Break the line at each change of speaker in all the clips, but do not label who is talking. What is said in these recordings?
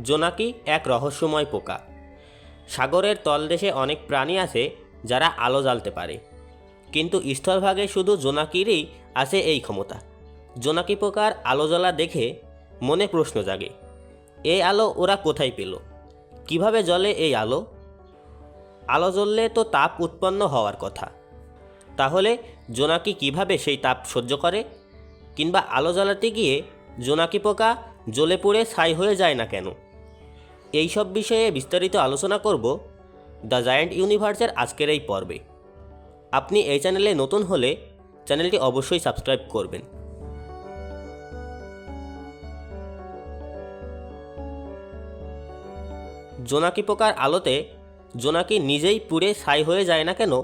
জোনাকি এক রহস্যময় পোকা। সাগরের তলদেশে অনেক প্রাণী আছে যারা আলো জ্বালতে পারে। কিন্তু স্থলভাগে শুধু জোনাকিরই আছে এই ক্ষমতা। জোনাকি পোকার আলো জ্বলা দেখে মনে প্রশ্ন জাগে এই আলো ওরা কোথায় পেল? কীভাবে জ্বলে এই আলো? আলো জ্বললে তো তাপ উৎপন্ন হওয়ার কথা। তাহলে জোনাকি কীভাবে সেই তাপ সহ্য করে? কিংবা আলো জ্বালাতে গিয়ে জোনাকি পোকা জ্বলে পুড়ে ছাই হয়ে যায় না কেন? এই সব বিষয়ে বিস্তারিত আলোচনা করব দ্য জায়ান্ট ইউনিভার্সের আজকের এই পর্বে। আপনি এই চ্যানেলে নতুন হলে চ্যানেলটি অবশ্যই সাবস্ক্রাইব করবেন। জোনাকি পোকার আলোতে জোনাকি নিজেই পুড়ে ছাই হয়ে যায় না কেন?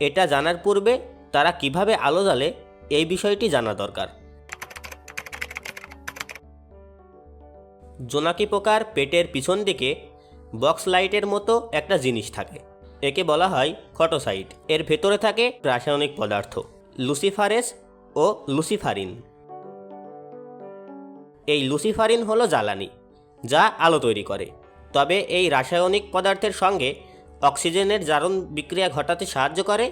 এটা জানার পূর্বে তারা কীভাবে আলো জ্বালে এই বিষয়টি জানা দরকার। জোনাকি পোকার পেটের পিছন দিকে বক্স লাইটের মতো একটা জিনিস থাকে। একে বলা হয় ফটোসাইট এর ভেতরে থাকে রাসায়নিক পদার্থ, লুসিফারেস ও লুসিফারিন। এই লুসিফারিন হলো জ্বালানি, যা আলো তৈরি করে। তবে এই রাসায়নিক পদার্থের সঙ্গে অক্সিজেনের জারণ বিক্রিয়া ঘটাতে সাহায্য করে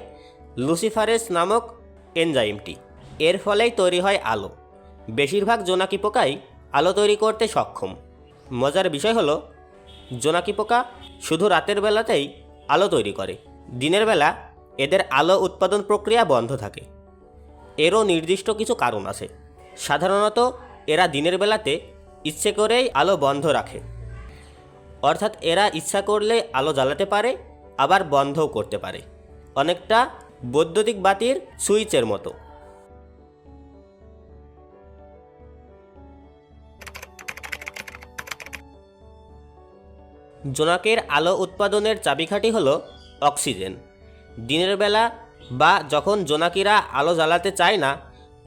লুসিফারেস নামক এনজাইমটি। এর ফলেই তৈরি হয় আলো। বেশিরভাগ জোনাকি পোকাই আলো তৈরি করতে সক্ষম। মজার বিষয় হলো, জোনাকি পোকা শুধু রাতের বেলাতেই আলো তৈরি করে। দিনের বেলা এদের আলো উৎপাদন প্রক্রিয়া বন্ধ থাকে। এরও নির্দিষ্ট কিছু কারণ আছে। সাধারণত এরা দিনের বেলাতে ইচ্ছে করেই আলো বন্ধ রাখে। অর্থাৎ এরা ইচ্ছা করলে আলো জ্বালাতে পারে, আবার বন্ধও করতে পারে। অনেকটা বৈদ্যুতিক বাতির সুইচের মতো। জোনাকের আলো উৎপাদনের চাবিকাঠি হলো অক্সিজেন। দিনের বেলা বা যখন জোনাকিরা আলো জ্বালাতে চায় না,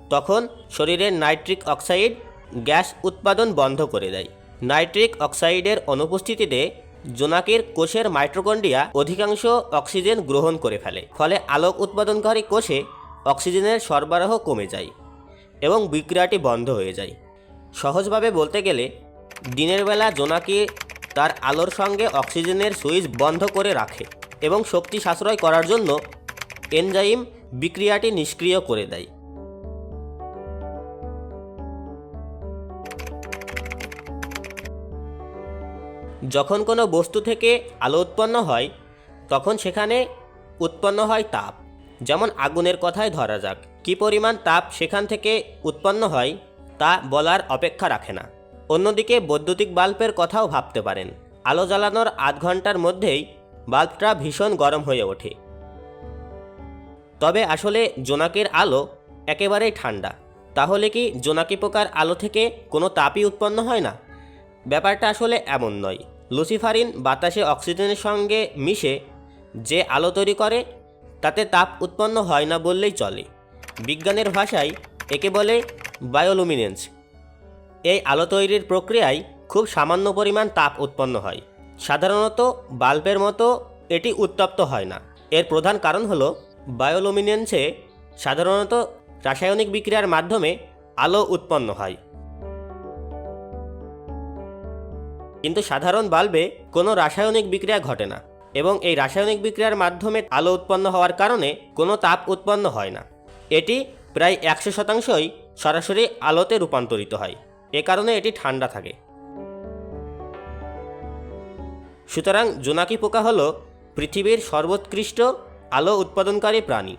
তখন শরীরের নাইট্রিক অক্সাইড গ্যাস উৎপাদন বন্ধ করে দেয়। নাইট্রিক অক্সাইডের অনুপস্থিতিতে জোনাকির কোষের মাইট্রোকন্ডিয়া অধিকাংশ অক্সিজেন গ্রহণ করে ফেলে, ফলে আলোক উৎপাদনকারী কোষে অক্সিজেনের সরবরাহ কমে যায় এবং বিক্রিয়াটি বন্ধ হয়ে যায়। সহজভাবে বলতে গেলে, দিনের বেলা জোনাকি তার আলোর সঙ্গে অক্সিজেনের সুইচ বন্ধ করে রাখে এবং শক্তি সাশ্রয় করার জন্য এনজাইম বিক্রিয়াটি নিষ্ক্রিয় করে দেয়। যখন কোনো বস্তু থেকে আলো উৎপন্ন হয়, তখন সেখানে উৎপন্ন হয় তাপ। যেমন আগুনের কথাই ধরা যাক, কী পরিমাণ তাপ সেখান থেকে উৎপন্ন হয়, তা বলার অপেক্ষা রাখে না। অন্যদিকে বৈদ্যুতিক বাল্বের কথাও ভাবতে পারেন। আলো জ্বালানোর আধ ঘণ্টার মধ্যেই বাল্বটা ভীষণ গরম হয়ে ওঠে। তবে আসলে জোনাকের আলো একেবারেই ঠান্ডা। তাহলে কি জোনাকি পোকার আলো থেকে কোনো তাপই উৎপন্ন হয় না? ব্যাপারটা আসলে এমন নয়। লুসিফারিন বাতাসে অক্সিজেনের সঙ্গে মিশে যে আলো তৈরি করে, তাতে তাপ উৎপন্ন হয় না বললেই চলে। বিজ্ঞানের ভাষায় একে বলে বায়োলুমিনেন্স। এই আলো তৈরির প্রক্রিয়ায় খুব সামান্য পরিমাণ তাপ উৎপন্ন হয়। সাধারণত বাল্বের মতো এটি উত্তপ্ত হয় না। এর প্রধান কারণ হলো বায়োলুমিনেন্সে সাধারণত রাসায়নিক বিক্রিয়ার মাধ্যমে আলো উৎপন্ন হয়। কিন্তু সাধারণ বাল্বে কোনো রাসায়নিক বিক্রিয়া ঘটে না এবং এই রাসায়নিক বিক্রিয়ার মাধ্যমে আলো উৎপন্ন হওয়ার কারণে কোনো তাপ উৎপন্ন হয় না। এটি প্রায় একশো শতাংশই সরাসরি আলোতে রূপান্তরিত হয়। এ কারণে এটি ঠান্ডা থাকে। সুতরাং জোনাকি পোকা হল পৃথিবীর সর্বোৎকৃষ্ট আলো উৎপাদনকারী প্রাণী।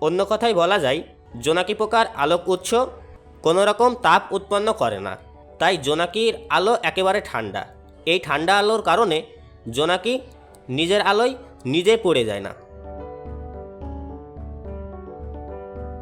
অন্য কথায় বলা যায়, জোনাকি পোকার আলোক উৎস কোনো রকম তাপ উৎপন্ন করে না, তাই জোনাকির আলো একেবারে ঠান্ডা। এই ঠান্ডা আলোর কারণে জোনাকি নিজের আলোয় নিজে পড়ে যায় না।